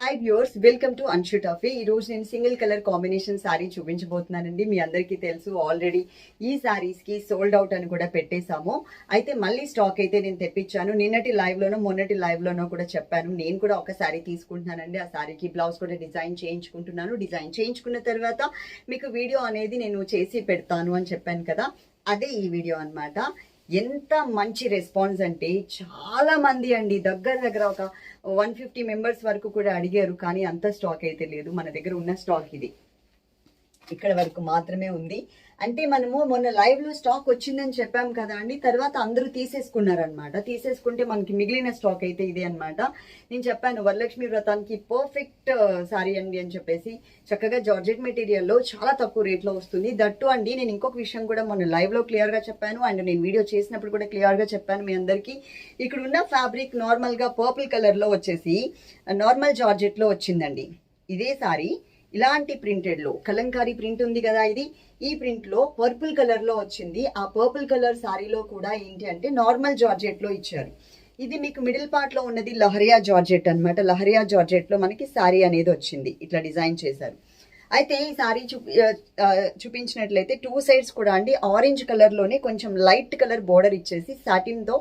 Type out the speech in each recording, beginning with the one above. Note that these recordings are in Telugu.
Hi viewers welcome to Anshu Taffy ఈ రోజు నేను సింగిల్ కలర్ కాంబినేషన్ శారీ చూపించబోతున్నానండి. మీ అందరికీ తెలుసు ఆల్రెడీ ఈ శారీస్కి సోల్డ్ అవుట్ అని కూడా పెట్టేశాము. అయితే మళ్ళీ స్టాక్ అయితే నేను తెప్పించాను. నిన్నటి లైవ్లోనో మొన్నటి లైవ్ లోనో కూడా చెప్పాను. నేను కూడా ఒక శారీ తీసుకుంటున్నానండి. ఆ శారీకి బ్లౌజ్ కూడా డిజైన్ చేయించుకుంటున్నాను. డిజైన్ చేయించుకున్న తర్వాత మీకు వీడియో అనేది నేను చేసి పెడతాను అని చెప్పాను కదా. అదే ఈ వీడియో అన్నమాట. ఎంత మంచి రెస్పాన్స్ అంటే చాలా మంది అండి. దగ్గర దగ్గర ఒక వన్ ఫిఫ్టీ మెంబర్స్ వరకు కూడా అడిగారు కానీ అంత స్టాక్ అయితే లేదు. మన దగ్గర ఉన్న స్టాక్ ఇది. ఇక్కడ వరకు మాత్రమే ఉంది. అంటే మనము మొన్న లైవ్లో స్టాక్ వచ్చిందని చెప్పాం కదా అండి. తర్వాత అందరూ తీసేసుకున్నారనమాట తీసేసుకుంటే మనకి మిగిలిన స్టాక్ అయితే ఇదే అన్నమాట. నేను చెప్పాను వరలక్ష్మి వ్రతానికి పర్ఫెక్ట్ సారీ uh, అండి అని చెప్పేసి. చక్కగా జార్జెట్ మెటీరియల్లో చాలా తక్కువ రేట్లో వస్తుంది. దట్టు అండి నేను ఇంకొక విషయం కూడా మొన్న లైవ్లో క్లియర్గా చెప్పాను. అండ్ నేను వీడియో చేసినప్పుడు కూడా క్లియర్గా చెప్పాను మీ అందరికీ. ఇక్కడ ఉన్న ఫ్యాబ్రిక్ నార్మల్గా పర్పుల్ కలర్లో వచ్చేసి uh, నార్మల్ జార్జెట్లో వచ్చిందండి. ఇదే సారీ ఇలాంటి ప్రింటెడ్లో కలంకారీ ప్రింట్ ఉంది కదా ఇది ఈ ప్రింట్లో పర్పుల్ కలర్లో వచ్చింది. ఆ పర్పుల్ కలర్ సారీలో కూడా ఏంటి అంటే నార్మల్ జార్జెట్లో ఇచ్చారు. ఇది మీకు మిడిల్ పార్ట్లో ఉన్నది లహరియా జార్జెట్ అన్నమాట. లహరియా జార్జెట్లో మనకి సారీ అనేది వచ్చింది. ఇట్లా డిజైన్ చేశారు. అయితే ఈ సారీ చూపి చూపించినట్లయితే టూ సైడ్స్ కూడా అండి. ఆరెంజ్ కలర్లోనే కొంచెం లైట్ కలర్ బోర్డర్ ఇచ్చేసి సాటిన్తో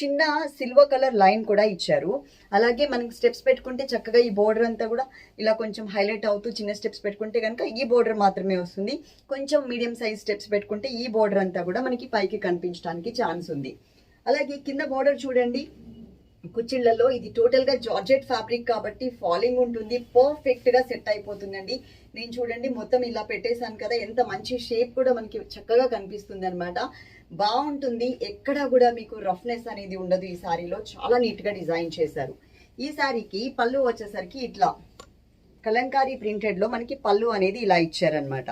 చిన్న సిల్వర్ కలర్ లైన్ కూడా ఇచ్చారు. అలాగే మనకి స్టెప్స్ పెట్టుకుంటే చక్కగా ఈ బోర్డర్ అంతా కూడా ఇలా కొంచెం హైలైట్ అవుతూ చిన్న స్టెప్స్ పెట్టుకుంటే కనుక ఈ బోర్డర్ మాత్రమే వస్తుంది. కొంచెం మీడియం సైజ్ స్టెప్స్ పెట్టుకుంటే ఈ బోర్డర్ అంతా కూడా మనకి పైకి కనిపించడానికి ఛాన్స్ ఉంది. అలాగే కింద బోర్డర్ చూడండి. కుచ్చిళ్ళలో ఇది టోటల్గా జార్జెట్ ఫ్యాబ్రిక్ కాబట్టి ఫాలింగ్ ఉంటుంది పర్ఫెక్ట్గా సెట్ అయిపోతుందండి. నేను చూడండి మొత్తం ఇలా పెట్టేశాను కదా ఎంత మంచి షేప్ కూడా మనకి చక్కగా కనిపిస్తుంది అనమాట బాగుంటుంది ఎక్కడా కూడా మీకు రఫ్నెస్ అనేది ఉండదు ఈ సారీలో. చాలా నీట్గా డిజైన్ చేశారు. ఈ సారీకి పళ్ళు వచ్చేసరికి ఇట్లా కలంకారీ ప్రింటెడ్లో మనకి పళ్ళు అనేది ఇలా ఇచ్చారనమాట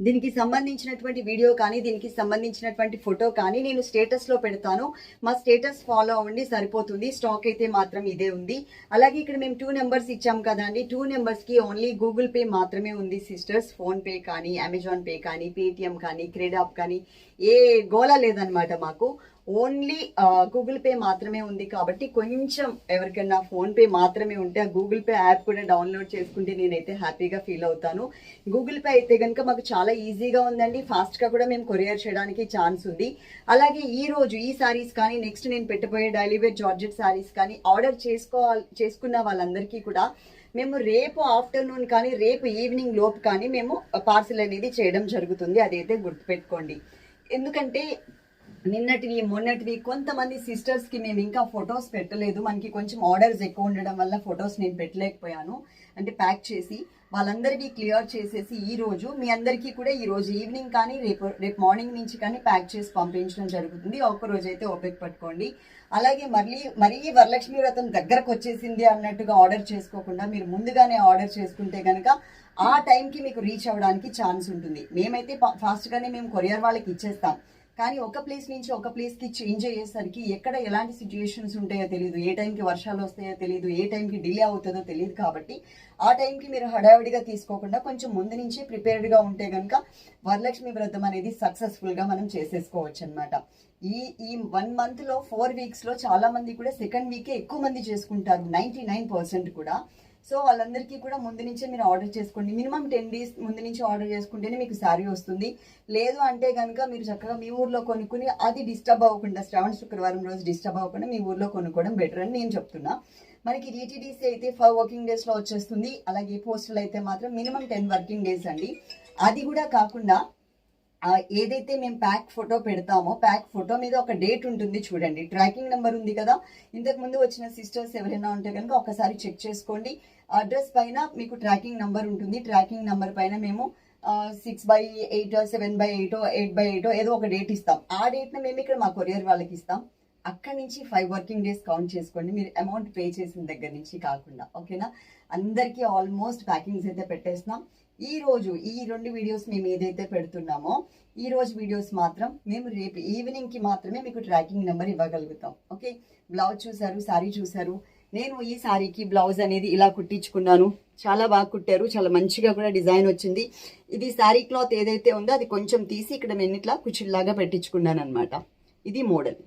దీనికి సంబంధించినటువంటి వీడియో కానీ దీనికి సంబంధించినటువంటి ఫోటో కానీ నేను స్టేటస్లో పెడతాను. మా స్టేటస్ ఫాలో అవ్వండి సరిపోతుంది. స్టాక్ అయితే మాత్రం ఇదే ఉంది. అలాగే ఇక్కడ మేము టూ నెంబర్స్ ఇచ్చాం కదా అండి టూ నెంబర్స్కి ఓన్లీ గూగుల్ పే మాత్రమే ఉంది సిస్టర్స్ ఫోన్ పే కానీ అమెజాన్ పే కానీ పేటిఎం కానీ క్రెడాప్ కానీ ఏ గోళ లేదనమాట మాకు. ఓన్లీ గూగుల్ పే మాత్రమే ఉంది కాబట్టి కొంచెం ఎవరికైనా ఫోన్ పే మాత్రమే ఉంటే ఆ గూగుల్ పే యాప్ కూడా డౌన్లోడ్ చేసుకుంటే నేనైతే హ్యాపీగా ఫీల్ అవుతాను. గూగుల్ పే అయితే కనుక మాకు చాలా ఈజీగా ఉందండి. ఫాస్ట్గా కూడా మేము కొరియర్ చేయడానికి ఛాన్స్ ఉంది. అలాగే ఈ రోజు ఈ సారీస్ కానీ నెక్స్ట్ నేను పెట్టబోయే డైలీవేర్ జార్జెట్ సారీస్ కానీ ఆర్డర్ చేసుకోవాలి చేసుకున్న వాళ్ళందరికీ కూడా మేము రేపు ఆఫ్టర్నూన్ కానీ రేపు ఈవినింగ్ లోపు కానీ మేము పార్సిల్ అనేది చేయడం జరుగుతుంది. అదైతే గుర్తుపెట్టుకోండి. ఎందుకంటే నిన్నటివి మొన్నటివి కొంతమంది సిస్టర్స్కి మేము ఇంకా ఫొటోస్ పెట్టలేదు. మనకి కొంచెం ఆర్డర్స్ ఎక్కువ ఉండడం వల్ల ఫొటోస్ నేను పెట్టలేకపోయాను. అంటే ప్యాక్ చేసి వాళ్ళందరికీ క్లియర్ చేసేసి ఈ రోజు మీ అందరికీ కూడా ఈ రోజు ఈవినింగ్ కానీ రేపు రేపు మార్నింగ్ నుంచి కానీ ప్యాక్ చేసి పంపించడం జరుగుతుంది. ఒక రోజు అయితే ఓపిక పట్టుకోండి. అలాగే మళ్ళీ మరీ వరలక్ష్మి వ్రతం దగ్గరకు వచ్చేసింది అన్నట్టుగా ఆర్డర్ చేసుకోకుండా మీరు ముందుగానే ఆర్డర్ చేసుకుంటే కనుక ఆ టైంకి మీకు రీచ్ అవ్వడానికి ఛాన్స్ ఉంటుంది. మేమైతే ఫాస్ట్గానే మేము కొరియర్ వాళ్ళకి ఇచ్చేస్తాం. కానీ ఒక ప్లేస్ నుంచి ఒక ప్లేస్కి చేంజ్ అయ్యేసరికి ఎక్కడ ఎలాంటి సిచ్యుయేషన్స్ ఉంటాయో తెలియదు ఏ టైంకి వర్షాలు వస్తాయో తెలియదు ఏ టైంకి డిలే అవుతుందో తెలియదు కాబట్టి ఆ టైంకి మీరు హడావిడిగా తీసుకోకుండా కొంచెం ముందు నుంచే ప్రిపేర్డ్గా ఉంటే కనుక వరలక్ష్మి వ్రతం అనేది సక్సెస్ఫుల్గా మనం చేసేసుకోవచ్చు అనమాట ఈ ఈ వన్ మంత్లో ఫోర్ వీక్స్లో చాలామంది చాలా మంది కూడా సెకండ్ వీకే ఎక్కువ మంది చేసుకుంటారు. నైంటీ నైన్ పర్సెంట్ కూడా. సో వాళ్ళందరికీ కూడా ముందు నుంచే మీరు ఆర్డర్ చేసుకోండి. మినిమం టెన్ డేస్ ముందు నుంచి ఆర్డర్ చేసుకుంటేనే మీకు శారీ వస్తుంది. లేదు అంటే కనుక మీరు చక్కగా మీ ఊర్లో కొనుక్కుని అది డిస్టర్బ్ అవ్వకుండా శ్రావణ శుక్రవారం రోజు డిస్టర్బ్ అవ్వకుండా మీ ఊర్లో కొనుక్కోవడం బెటర్ అని నేను చెప్తున్నా. మనకి డిటీడీసీ అయితే ఫైవ్ వర్కింగ్ డేస్లో వచ్చేస్తుంది. అలాగే పోస్టల్ అయితే మాత్రం మినిమం టెన్ వర్కింగ్ డేస్ అండి. అది కూడా కాకుండా ఏదైతే మేము ప్యాక్ ఫోటో పెడతామో ప్యాక్ ఫోటో మీద ఒక డేట్ ఉంటుంది చూడండి. ట్రాకింగ్ నెంబర్ ఉంది కదా. ఇంతకు ముందు వచ్చిన సిస్టర్స్ ఎవరైనా ఉంటే కనుక ఒకసారి చెక్ చేసుకోండి. అడ్రస్ పైన మీకు ట్రాకింగ్ నెంబర్ ఉంటుంది. ట్రాకింగ్ నెంబర్ పైన మేము six by eight seven by eight eight by eight ఏదో ఒక డేట్ ఇస్తాం. ఆ డేట్ని మేము ఇక్కడ మా కొరియర్ వాళ్ళకి ఇస్తాం. అక్కడి నుంచి ఫైవ్ వర్కింగ్ డేస్ కౌంట్ చేసుకోండి. మీరు అమౌంట్ పే చేసిన దగ్గర నుంచి కాకుండా ఓకేనా? అందరికీ ఆల్మోస్ట్ ప్యాకింగ్స్ అయితే పెట్టేస్తున్నాం. ఈరోజు ఈ రెండు వీడియోస్ మేము ఏదైతే పెడుతున్నామో ఈ రోజు వీడియోస్ మాత్రం మేము రేపు ఈవినింగ్కి మాత్రమే మీకు ట్రాకింగ్ నెంబర్ ఇవ్వగలుగుతాం. ఓకే బ్లౌజ్ చూసారు సారీ చూసారు నేను ఈ శారీకి బ్లౌజ్ అనేది ఇలా కుట్టించుకున్నాను. చాలా బాగా కుట్టారు చాలా మంచిగా కూడా డిజైన్ వచ్చింది. ఇది శారీ క్లాత్ ఏదైతే ఉందో అది కొంచెం తీసి ఇక్కడ నేను ఇట్లా పెట్టించుకున్నాను అనమాట ఇది మోడల్.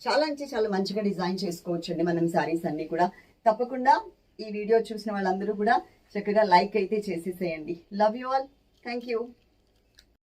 చాలా అంటే చాలా మంచిగా డిజైన్ చేసుకోవచ్చండి మనం శారీస్ అన్ని కూడా. తప్పకుండా ఈ వీడియో చూసిన వాళ్ళందరూ కూడా చక్కగా లైక్ అయితే చేసేసేయండి. Love you all thank you